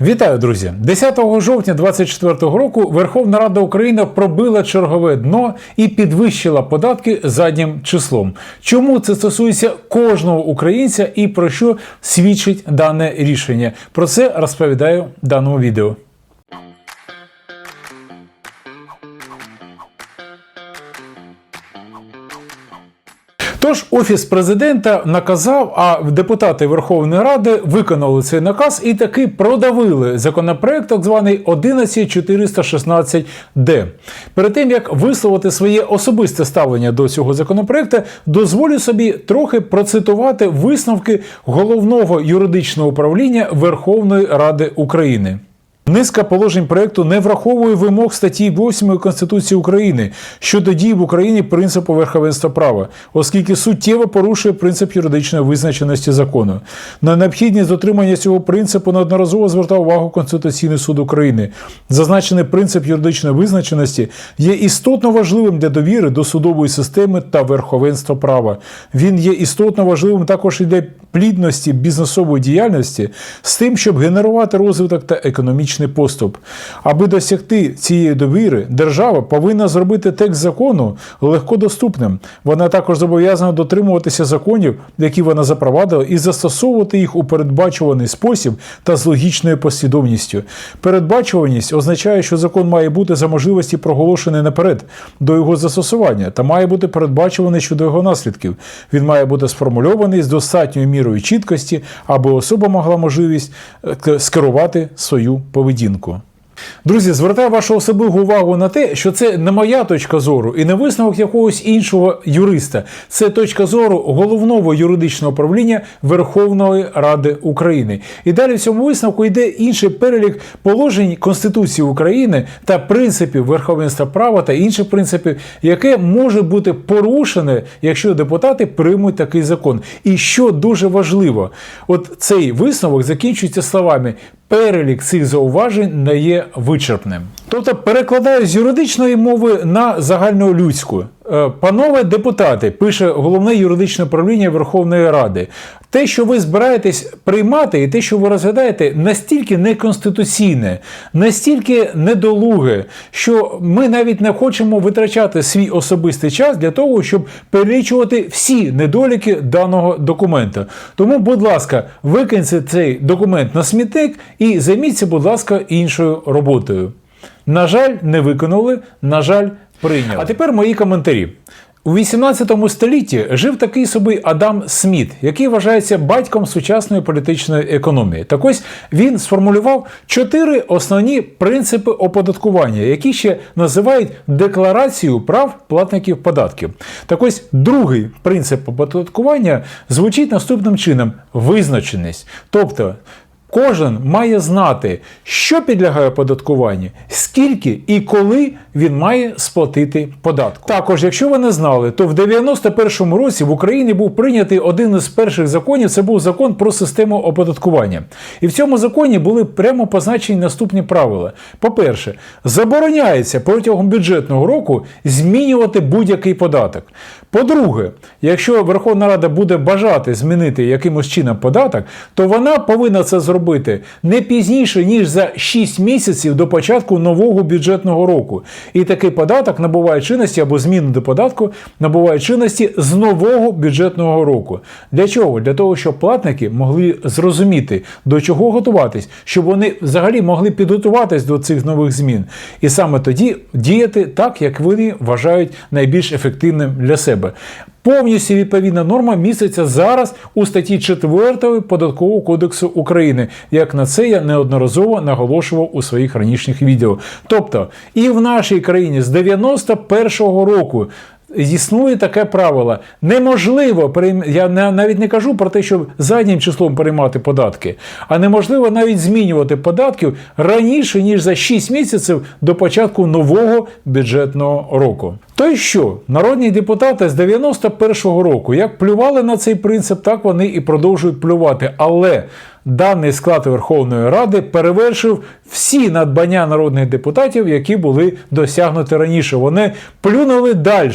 Вітаю, друзі! 10 жовтня 2024 року Верховна Рада України пробила чергове дно і підвищила податки заднім числом. Чому це стосується кожного українця і про що свідчить дане рішення? Про це розповідаю в даному відео. Тож офіс президента наказав, а депутати Верховної Ради виконали цей наказ і таки продавили законопроект, так званий 11416Д. Перед тим як висловити своє особисте ставлення до цього законопроекту, дозволю собі трохи процитувати висновки головного юридичного управління Верховної Ради України. Низка положень проекту не враховує вимог статті 8 Конституції України щодо дій в Україні принципу верховенства права, оскільки суттєво порушує принцип юридичної визначеності закону. На необхідність дотримання цього принципу неодноразово звертав увагу Конституційний суд України. Зазначений принцип юридичної визначеності є істотно важливим для довіри до судової системи та верховенства права. Він є істотно важливим також і для плідності бізнесової діяльності з тим, щоб генерувати розвиток та економічний поступ. Аби досягти цієї довіри, держава повинна зробити текст закону легкодоступним. Вона також зобов'язана дотримуватися законів, які вона запровадила, і застосовувати їх у передбачуваний спосіб та з логічною послідовністю. Передбачуваність означає, що закон має бути за можливості проголошений наперед до його застосування та має бути передбачуваний щодо його наслідків. Він має бути сформульований з достатньою мірою чіткості, аби особа могла можливість е, скерувати свою поведінку. Друзі, звертаю вашу особливу увагу на те, що це не моя точка зору і не висновок якогось іншого юриста. Це точка зору головного юридичного управління Верховної Ради України. І далі в цьому висновку йде інший перелік положень Конституції України та принципів верховенства права та інших принципів, яке може бути порушене, якщо депутати приймуть такий закон. І що дуже важливо, от цей висновок закінчується словами. Перелік цих зауважень не є вичерпним. Тобто перекладаю з юридичної мови на загальнолюдську. Е, Панове депутати, пише головне юридичне управління Верховної Ради. Те, що ви збираєтесь приймати, і те, що ви розглядаєте, настільки неконституційне, настільки недолуге, що ми навіть не хочемо витрачати свій особистий час для того, щоб перелічувати всі недоліки даного документа. Тому, будь ласка, викиньте цей документ на смітник і займіться, будь ласка, іншою роботою. На жаль, не виконали, на жаль, прийняли. А тепер мої коментарі. У 18 столітті жив такий собі Адам Сміт, який вважається батьком сучасної політичної економії. Так ось він сформулював чотири основні принципи оподаткування, які ще називають декларацією прав платників податків. Так ось другий принцип оподаткування звучить наступним чином: визначеність. Тобто Кожен має знати, що підлягає оподаткуванню, скільки і коли він має сплатити податку. Також, якщо ви не знали, то в 91-му році в Україні був прийнятий один із перших законів. Це був закон про систему оподаткування. І в цьому законі були прямо позначені наступні правила: по-перше, забороняється протягом бюджетного року змінювати будь-який податок. По-друге, якщо Верховна Рада буде бажати змінити якимось чином податок, то вона повинна це зробити не пізніше ніж за 6 місяців до початку нового бюджетного року. І такий податок набуває чинності або зміни до податку набуває чинності з нового бюджетного року. Для чого? Для того, щоб платники могли зрозуміти, до чого готуватись, щоб вони взагалі могли підготуватись до цих нових змін. І саме тоді діяти так, як вони вважають найбільш ефективним для себе. Повністю відповідна норма міститься зараз у статті 4 Податкового кодексу України, як на це я неодноразово наголошував у своїх ранішніх відео. Тобто, і в нашій країні з 91-го року. Існує таке правило. Неможливо я навіть не кажу про те, щоб заднім числом переймати податки, а неможливо навіть змінювати податків раніше ніж за 6 місяців до початку нового бюджетного року. То й що народні депутати з 91-го року як плювали на цей принцип, так вони і продовжують плювати. Але даний склад Верховної Ради перевершив всі надбання народних депутатів, які були досягнуті раніше. Вони плюнули далі.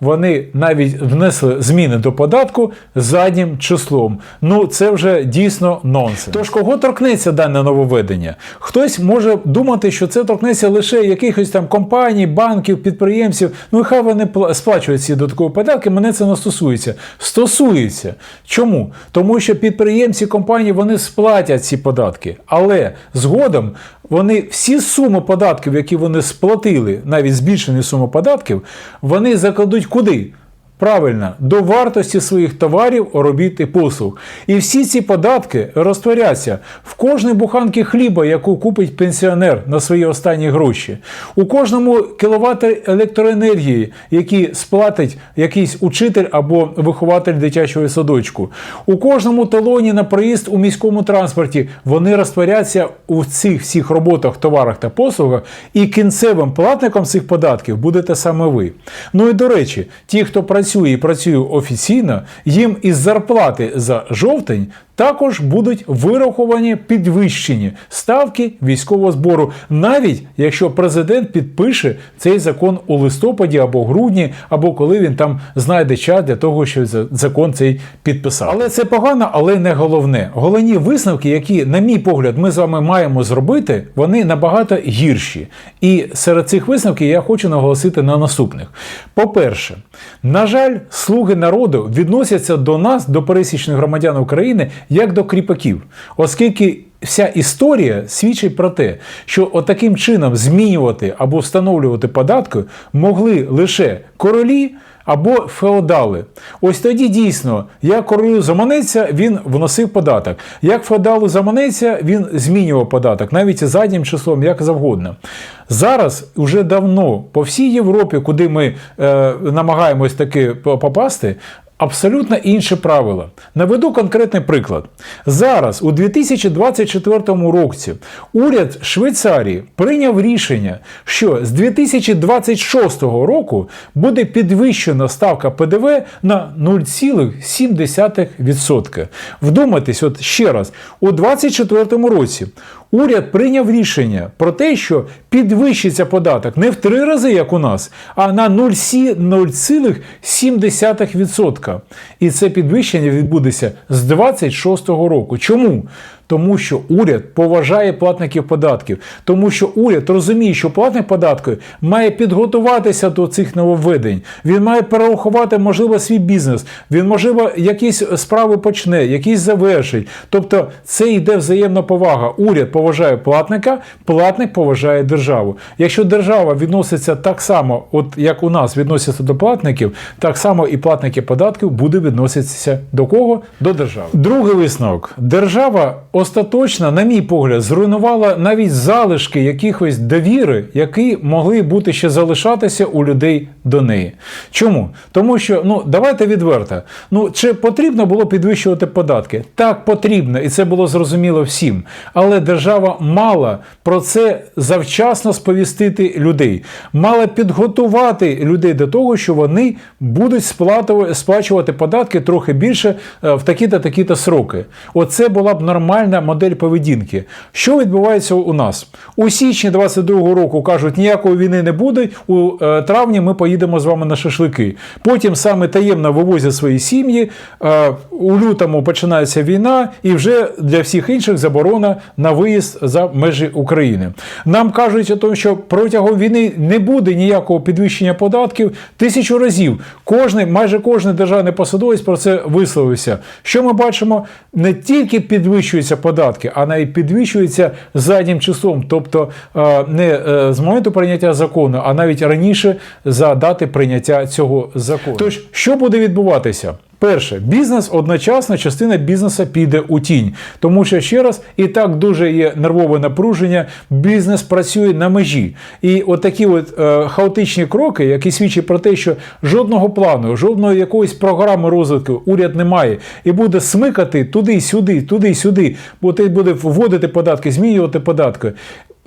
Вони навіть внесли зміни до податку заднім числом. Ну це вже дійсно нонсенс. Тож кого торкнеться дане нововведення? Хтось може думати, що це торкнеться лише якихось там компаній, банків, підприємців. Ну хай вони пла- сплачують ці додаткові податки. Мене це не стосується. Стосується. Чому? Тому що підприємці компанії вони сплатять ці податки, але згодом вони всі суми податків, які вони сплатили, навіть збільшені суми податків, вони закладуть куди? Правильно, до вартості своїх товарів, робіт і послуг. І всі ці податки розтворяться в кожній буханці хліба, яку купить пенсіонер на свої останні гроші, у кожному кіловаті електроенергії, які сплатить якийсь учитель або вихователь дитячого садочку, у кожному талоні на проїзд у міському транспорті вони розтворяться у цих всіх роботах, товарах та послугах, і кінцевим платником цих податків будете саме ви. Ну і до речі, ті, хто працює і працює офіційно, їм із зарплати за жовтень також будуть вираховані підвищені ставки військового збору, навіть якщо президент підпише цей закон у листопаді або грудні, або коли він там знайде час для того, щоб закон цей підписати. Але це погано, але не головне. Головні висновки, які, на мій погляд, ми з вами маємо зробити, вони набагато гірші. І серед цих висновків я хочу наголосити на наступних. По-перше, на жаль, слуги народу відносяться до нас, до пересічних громадян України, як до кріпаків, оскільки. Вся історія свідчить про те, що отаким чином змінювати або встановлювати податки могли лише королі або феодали. Ось тоді дійсно, як королю заманеться, він вносив податок. Як феодалу заманеться, він змінював податок, навіть заднім числом, як завгодно. Зараз уже давно по всій Європі, куди ми е, намагаємось таки попасти, абсолютно інші правила. Наведу конкретний приклад. Зараз, у 2024 році, уряд Швейцарії прийняв рішення, що з 2026 року буде підвищена ставка ПДВ на 0,7%. Вдумайтесь, от ще раз, у 2024 році уряд прийняв рішення про те, що підвищиться податок не в три рази, як у нас, а на 0,7%. І це підвищення відбудеться з 26 року. Чому? Тому що уряд поважає платників податків, тому що уряд розуміє, що платник податків має підготуватися до цих нововведень. Він має перерахувати, можливо, свій бізнес. Він, можливо, якісь справи почне, якісь завершить. Тобто, це йде взаємна повага. Уряд поважає платника, платник поважає державу. Якщо держава відноситься так само, от як у нас відносяться до платників, так само і платники податків буде відноситися до кого? До держави. Другий висновок: держава остаточно, на мій погляд, зруйнувала навіть залишки якихось довіри, які могли бути ще залишатися у людей до неї. Чому? Тому що, ну давайте відверто. Ну чи потрібно було підвищувати податки? Так, потрібно, і це було зрозуміло всім. Але держава мала про це завчасно сповістити людей, мала підготувати людей до того, що вони будуть сплачувати податки трохи більше е, в такі-то такі-то сроки. Оце була б нормальна модель поведінки. Що відбувається у нас? У січні 22-го року кажуть, ніякої війни не буде. У е, травні ми поїдемо з вами на шашлики. Потім саме таємно вивозять свої сім'ї. Е, у лютому починається війна, і вже для всіх інших заборона на виїзд за межі України. Нам кажуть, о тому, що протягом війни не буде ніякого підвищення податків тисячу разів. Кожний, майже кожен державний посадовець про це висловився. Що ми бачимо? Не тільки підвищуються податки, а навіть підвищуються заднім числом, тобто е, не е, з моменту прийняття закону, а навіть раніше за дати прийняття цього закону. Тож, що буде відбуватися? Перше, бізнес одночасно частина бізнесу піде у тінь, тому що ще раз і так дуже є нервове напруження. Бізнес працює на межі, і от такі от е, хаотичні кроки, які свідчать про те, що жодного плану, жодної якоїсь програми розвитку уряд не має, і буде смикати туди-сюди, туди-сюди, бо ти буде вводити податки, змінювати податки.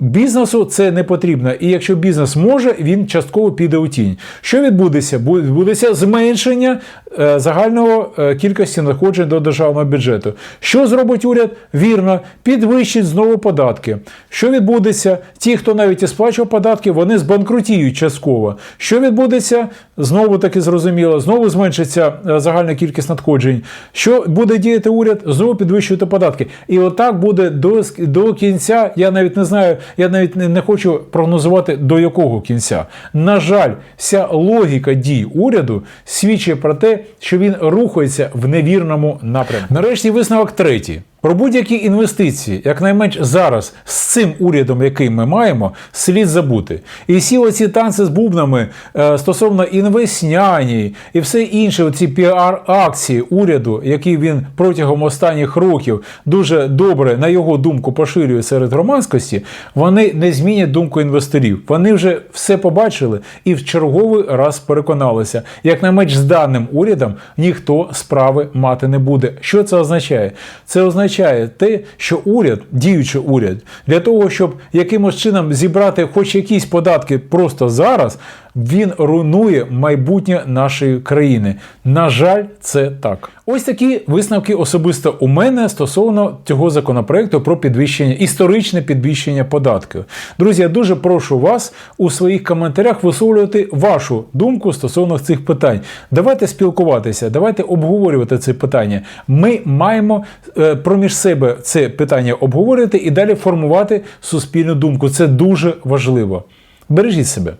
Бізнесу це не потрібно, і якщо бізнес може, він частково піде у тінь. Що відбудеться? Бу- Відбудеться зменшення е, загального е, кількості надходжень до державного бюджету. Що зробить уряд? Вірно, підвищить знову податки. Що відбудеться? Ті, хто навіть і сплачував податки, вони збанкрутіють частково. Що відбудеться? Знову таки зрозуміло, знову зменшиться е, загальна кількість надходжень. Що буде діяти уряд? Знову підвищувати податки. І отак буде до, до кінця. Я навіть не знаю, я навіть не, не хочу прогнозувати до якого кінця. На жаль, вся логіка дій уряду свідчить про те, що він рухається в невірному напрямку. Нарешті висновок третій. Про будь-які інвестиції, якнайменш зараз, з цим урядом, який ми маємо, слід забути. І всі оці танці з бубнами е, стосовно інвесняні і все інше, оці піар-акції уряду, які він протягом останніх років дуже добре, на його думку, поширює серед громадськості, вони не змінять думку інвесторів. Вони вже все побачили і в черговий раз переконалися. Якнайменш з даним урядом ніхто справи мати не буде. Що це означає? Це означає те, що уряд, діючий уряд, для того, щоб якимось чином зібрати хоч якісь податки просто зараз, він руйнує майбутнє нашої країни. На жаль, це так. Ось такі висновки особисто у мене стосовно цього законопроекту про підвищення, історичне підвищення податків. Друзі, я дуже прошу вас у своїх коментарях висловлювати вашу думку стосовно цих питань. Давайте спілкуватися, давайте обговорювати це питання. Ми маємо е, проміж себе це питання обговорювати і далі формувати суспільну думку. Це дуже важливо. Бережіть себе.